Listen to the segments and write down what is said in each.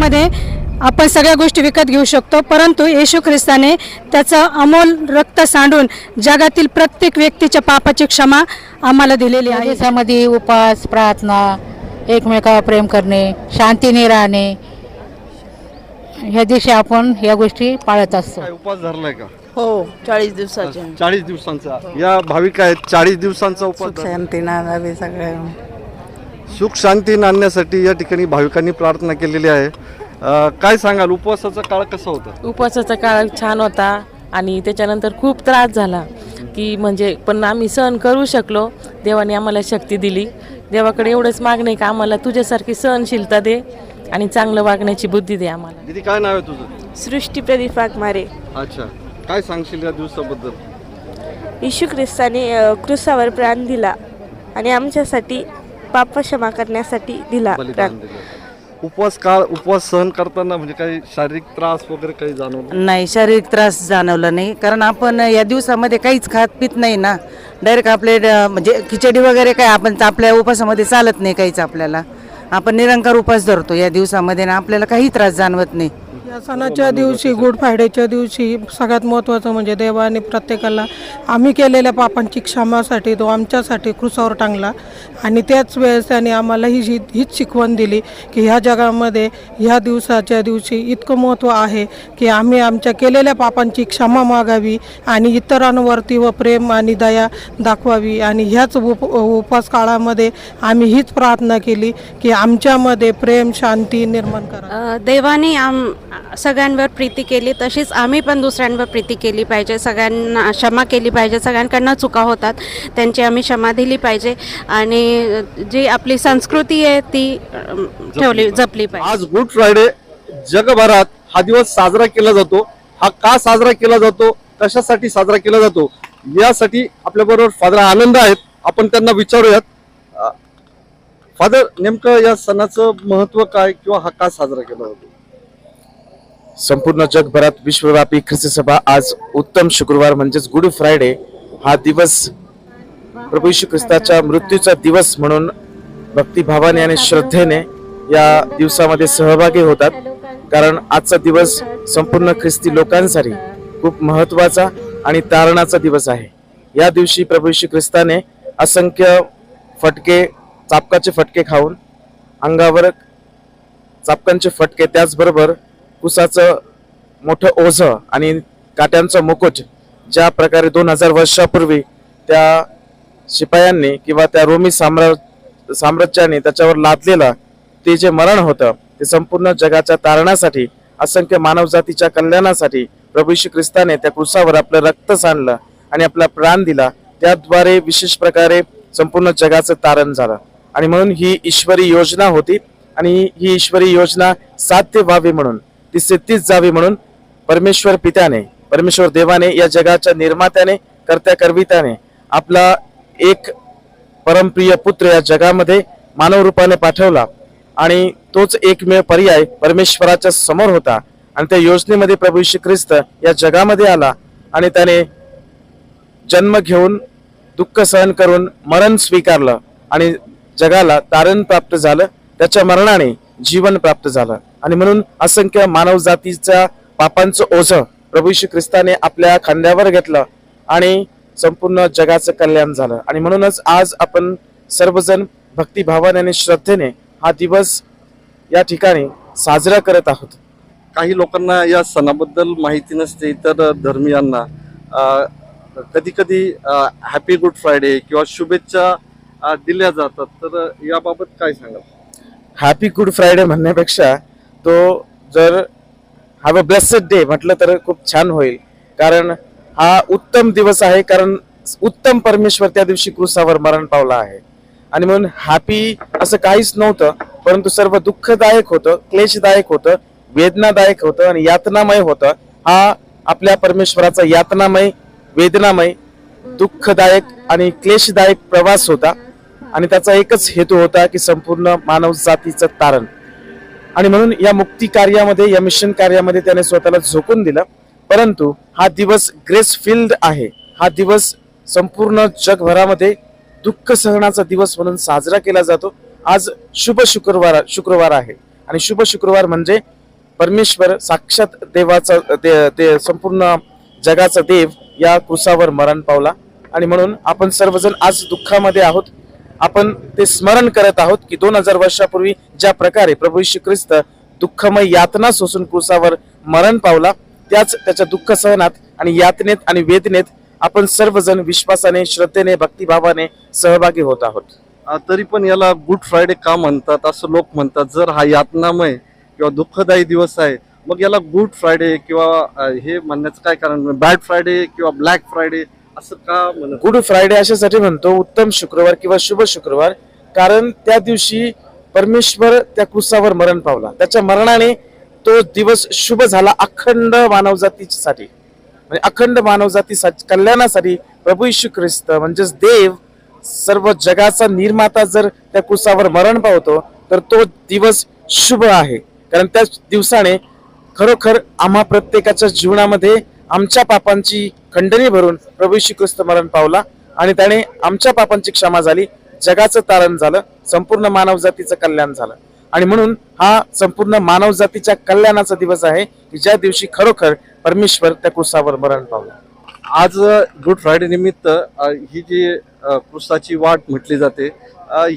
जगामध्ये आपण सगळ्या गोष्टी विकत घेऊ शकतो. परंतु येशू ख्रिस्ताने त्याचं अमोल रक्त सांडून जगातील प्रत्येक व्यक्तीच्या पापाची क्षमा आम्हाला दिलेली आहे. दिवसामध्ये उपास प्रार्थना एकमेकावर प्रेम करणे शांतीने राहणे ह्या दिवशी आपण ह्या गोष्टी पाळत असतो. काय उपवास धरलाय का? हो चाळीस दिवसाचे. चाळीस दिवसांचा. या भाविक आहेत चाळीस दिवसांचा उपवास धरला. शांती नांदावी सगळ्या. सुख शांती आणण्यासाठी या ठिकाणी भाविकांनी प्रार्थना केलेली आहे. अं, काय सांगाल? उपवासाचा काळ कसा होता? उपवासाचा काळ छान होता आणि त्याच्यानंतर खूप त्रास झाला की म्हणजे पण आम्ही सहन करू शकलो. देवाने आम्हाला शक्ती दिली. देवाकडे एवढंच मागणे का आम्हाला तुझ्यासारखी सहनशीलता दे आणि चांगलं वागण्याची बुद्धी दे आम्हाला. दिदी काय नाव आहे तुझं? सृष्टी प्रदीप वाघमारे. अच्छा. काय सांगशील या दिवसाबद्दल? येशू ख्रिस्ताने अ, क्रुसावर प्राण दिला आणि आमच्यासाठी पाप क्षमा करण्यासाठी दिला बलिदान प्राण दिलं. उपवास काळ उपवास सहन करताना म्हणजे काही शारीरिक त्रास वगैरे काही जाणवलं? नाही शारीरिक त्रास जाणवला नाही. कारण आपण या दिवसामध्ये काहीच खात पित नाही ना. डायरेक्ट आपले ड- म्हणजे खिचडी वगैरे काय आपण आपल्या उपासामध्ये चालत नाही काहीच आपल्याला. आपण निरंकार उपास धरतो या दिवसामध्ये ना आपल्याला काही त्रास जाणवत नाही. या सणाच्या दिवशी गुड फ्रायडेच्या दिवशी सगळ्यात महत्त्वाचं म्हणजे देवाने प्रत्येकाला आम्ही केलेल्या पापांची क्षमासाठी तो आमच्यासाठी क्रुसावर टांगला. आणि त्याच वेळेस त्याने आम्हाला ही जी हीच शिकवण दिली की ह्या जगामध्ये ह्या दिवसाच्या दिवशी इतकं महत्त्व आहे की आम्ही आमच्या केलेल्या पापांची क्षमा मागावी आणि इतरांवरती व प्रेम आणि दया दाखवावी. आणि ह्याच उप उपास काळामध्ये आम्ही हीच प्रार्थना केली की आमच्यामध्ये प्रेम शांती निर्माण करा. अ, देवाने आम सगळ्यांवर प्रीती केली तशीच आम्ही पण दुसऱ्यांवर प्रीती केली पाहिजे. सगळ्यांना क्षमा केली पाहिजे. सगळ्यांकडनं चुका होतात त्यांची आम्ही क्षमा दिली पाहिजे. आणि जी आपली संस्कृती आहे ती ठेवली जपली पाहिजे. आज गुड फ्रायडे जगभरात हा दिवस साजरा केला जातो. हा का साजरा केला जातो? कशासाठी साजरा केला जातो? यासाठी आपल्या बरोबर फादर आनंद आहेत. आपण त्यांना विचारूयात. फादर नेमकं या सणाचं महत्त्व काय किंवा हा का साजरा केला जातो? संपूर्ण जगभरात विश्वव्यापी ख्रिस्ती सभा आज उत्तम शुक्रवार म्हणजेच गुड फ्रायडे हा दिवस प्रभू येशू ख्रिस्ताच्या मृत्यूचा दिवस म्हणून भक्तिभावाने आणि श्रद्धेने या दिवसामध्ये सहभागी होतात. कारण आजचा दिवस संपूर्ण ख्रिस्ती लोकांसाठी खूप महत्त्वाचा आणि तारणाचा दिवस आहे. या दिवशी प्रभू येशू ख्रिस्ताने असंख्य फटके चापकाचे फटके खाऊन अंगावर चापकांचे फटके त्याचबरोबर कुसाचं मोठं ओझं आणि काट्यांचं मुकुट ज्या प्रकारे दोन हजार वर्षापूर्वी त्या शिपायांनी किंवा त्या रोमी साम्राज्य साम्राज्याने त्याच्यावर लादलेलं ते जे मरण होतं ते संपूर्ण जगाच्या तारणासाठी असंख्य मानवजातीच्या कल्याणासाठी प्रभू श्री ख्रिस्ताने त्या कुसावर आपलं रक्त सांडलं आणि आपला प्राण दिला. त्याद्वारे विशेष प्रकारे संपूर्ण जगाचं तारण झालं. आणि म्हणून ही ईश्वरी योजना होती आणि ही ईश्वरी योजना साध्य व्हावी म्हणून ती सिद्धीच जावी म्हणून परमेश्वर पित्याने परमेश्वर देवाने या जगाच्या निर्मात्याने कर्त्या करवित्याने आपला एक परमप्रिय पुत्र या जगामध्ये मानव रूपाने पाठवला. आणि तोच एकमेव पर्याय परमेश्वराच्या समोर होता. आणि त्या योजनेमध्ये प्रभू श्री ख्रिस्त या जगामध्ये आला आणि त्याने जन्म घेऊन दुःख सहन करून मरण स्वीकारलं. आणि जगाला तारण प्राप्त झालं. त्याच्या मरणाने जीवन प्राप्त झालं. आणि म्हणून असंख्य मानव जातीच्या पापांचं ओझं प्रभू येशू ख्रिस्ताने आपल्या खांद्यावर घेतलं आणि संपूर्ण जगाचं कल्याण झालं. आणि म्हणूनच आज आपण सर्वजण भक्तिभावाने आणि श्रद्धेने हा दिवस या ठिकाणी साजरा करत आहोत. काही लोकांना या सणाबद्दल माहिती नसते इतर धर्मियांना कधी कधी हॅपी गुड फ्रायडे किंवा शुभेच्छा दिल्या जातात. तर याबाबत काय सांगाल? हॅपी गुड फ्रायडे म्हणण्यापेक्षा तो जर हॅव अ ब्लेस्ड डे म्हटलं तर खूप छान होईल. कारण हा उत्तम दिवस आहे कारण उत्तम परमेश्वर त्या दिवशी क्रुसावर मरण पावला आहे. आणि म्हणून हॅपी असं काहीच नव्हतं परंतु सर्व दुःखदायक होतं क्लेशदायक होतं वेदनादायक होतं आणि यातनामय होतं. हा आपल्या परमेश्वराचा यातनामय वेदनामय दुःखदायक आणि क्लेशदायक प्रवास होता. आणि त्याचा एकच हेतू होता की संपूर्ण मानव जातीचं तारण. आणि म्हणून या मुक्ती कार्यामध्ये या मिशन कार्यामध्ये त्याने स्वतःला झोकून दिलं. परंतु हा दिवस ग्रेस फिल्ड आहे. हा दिवस संपूर्ण जगभरामध्ये दुःख सहनाचा दिवस म्हणून साजरा केला जातो. आज शुभ शुक्रवार शुक्रवार आहे. आणि शुभ शुक्रवार म्हणजे परमेश्वर साक्षात देवाचा दे, दे संपूर्ण जगाचा देव या क्रुसावर मरण पावला. आणि म्हणून आपण सर्वजण आज दुःखामध्ये आहोत. आपण ते स्मरण करत आहोत की दोन हजार वर्षापूर्वी ज्या प्रकारे प्रभू श्री ख्रिस्त दुःखमय यातना सोसून क्रुसावर मरण पावला त्याच त्याच्या दुःख सहनात आणि यातनेत आणि वेदनेत आपण सर्वजण विश्वासाने श्रद्धेने भक्तिभावाने सहभागी होत आहोत. तरी पण याला गुड फ्रायडे का म्हणतात असं लोक म्हणतात जर हा यातनामय किंवा दुःखदायी दिवस आहे मग याला गुड फ्रायडे किंवा हे म्हणण्याचं काय कारण? बॅड फ्रायडे किंवा ब्लॅक फ्रायडे असं का म्हणत गुड फ्रायडे अशासाठी म्हणतो उत्तम शुक्रवार किंवा शुभ शुक्रवार. कारण त्या दिवशी परमेश्वर त्या क्रुसावर मरण पावला. त्याच्या मरणाने तो दिवस शुभ झाला अखंड मानवजातीसाठी. म्हणजे अखंड मानवजाती कल्याणासाठी प्रभू यीशू ख्रिस्त म्हणजेच देव सर्व जगाचा निर्माता जर त्या क्रुसावर मरण पावतो तर तो दिवस शुभ आहे. कारण त्या दिवसाने खरोखर आम्हा प्रत्येकाच्या जीवनामध्ये आमच्या पापांची खंडणी भरून प्रभू ख्रिस्त मरण पावला आणि त्याने आमच्या पापांची क्षमा झाली. जगाचं तारण झालं संपूर्ण मानवजातीचं कल्याण झालं. आणि म्हणून हा संपूर्ण मानवजातीच्या कल्याणाचा दिवस आहे की ज्या दिवशी खरोखर परमेश्वर त्या क्रुसावर मरण पावला. आज गुड फ्रायडे निमित्त ही जी अ, क्रुसाची वाट म्हटली जाते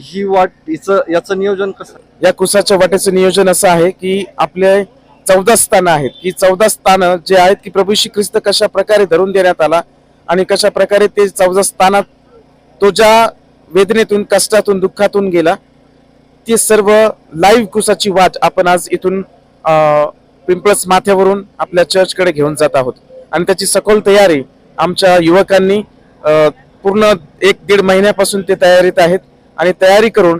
ही वाट हिचं याचं नियोजन कसं? या कुसाच्या वाटेचं नियोजन असं आहे की आपले चौदा स्थानं आहेत. की चौदा स्थानं जे आहेत की प्रभू श्री ख्रिस्त कशा प्रकारे धरून देण्यात आला आणि कशा प्रकारे ते चौदा स्थानात तो ज्या वेदनेतून कष्टातून दुःखातून गेला ते सर्व लाईव्ह कुसाची वाट आपण आज इथून पिंपळस माथ्यावरून आपल्या चर्चकडे घेऊन जात आहोत. आणि त्याची सखोल तयारी आमच्या युवकांनी पूर्ण एक दीड महिन्यापासून ते तयारीत आहेत. आणि तयारी करून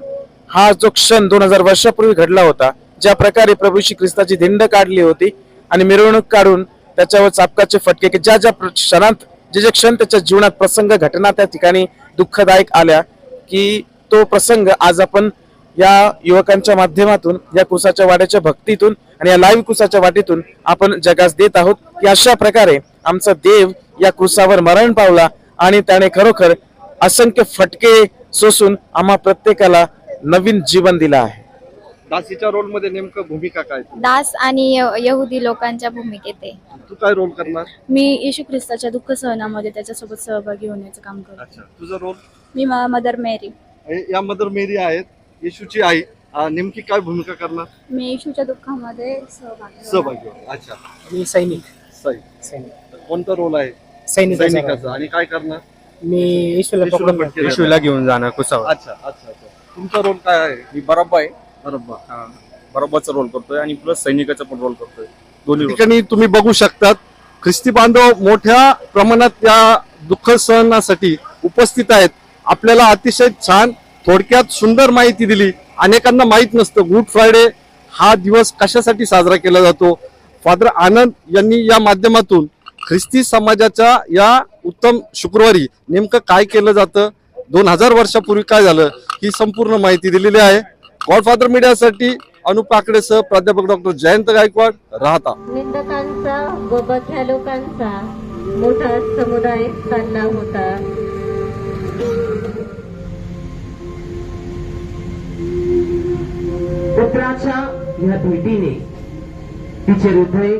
हा जो क्षण दोन हजार वर्षापूर्वी घडला होता ज्या प्रकारे प्रभू श्री ख्रिस्ताची धिंड काढली होती आणि मिरवणूक काढून त्याच्यावर चापकाचे फटके की ज्या ज्या प्र- क्षणात जे जे क्षण त्याच्या जीवनात प्रसंग घटना त्या ठिकाणी दुःखदायक आल्या की तो प्रसंग आज आपण या युवकांच्या माध्यमातून या कुसाच्या वाड्याच्या भक्तीतून आणि या लाईव्ह कुसाच्या वाटेतून आपण जगास देत आहोत की अशा प्रकारे आमचा देव या कुसावर मरण पावला आणि त्याने खरोखर असंख्य फटके सोसून आम्हा प्रत्येकाला नवीन जीवन दिलं आहे. दासीच्या रोलमध्ये नेमकं भूमिका काय तुझी? दास आणि य- यहुदी लोकांच्या भूमिकेत आहे. तू काय रोल करणार? मी येशू ख्रिस्ताच्या दुःख सहनामध्ये त्याच्यासोबत सहभागी होण्याचं काम करतो. अच्छा तुझा रोल मी म- मदर मेरी. या मदर मेरी आहेत येशूची आई अ, नेमकी काय भूमिका करणार? मी येशूच्या दुःखामध्ये सहभागी. सहभागी होणार. अच्छा. मी सैनिक. सही सैनिक. कोणता रोल आहे? सैनिक सैनिकाचा. आणि काय करणार? मी येशूला येशूला पकडून पटकेला. येशूला घेऊन जाणार कुसावर. अच्छा अच्छा अच्छा. तुमचा रोल काय आहे? मी बरोबर आहे. बरोबर. बरोबरचा रोल करतोय आणि प्लस सैनिकाचा पण रोल करतोय. दोन्ही role. ठिकाणी तुम्ही बघू शकतात ख्रिस्ती बांधव मोठ्या प्रमाणात या दुःख सहनासाठी उपस्थित आहेत. आपल्याला अतिशय छान थोडक्यात सुंदर माहिती दिली. अनेकांना माहीत नसतं गुड फ्रायडे हा दिवस कशासाठी साजरा केला जातो? फादर आनंद यांनी या माध्यमातून ख्रिस्ती समाजाच्या या उत्तम शुक्रवारी नेमकं काय केलं जातं? दोन हजार वर्षापूर्वी काय झालं? ही संपूर्ण माहिती दिलेली आहे. गॉडफादर मीडियासाठी अनुप काकडेसह प्राध्यापक डॉक्टर जयंत गायकवाड राहता. निंदकांचा व बघ्या लोकांचा मोठा समुदाय चालला होता. पुत्राच्या ह्या भेटीने तिचे हृदय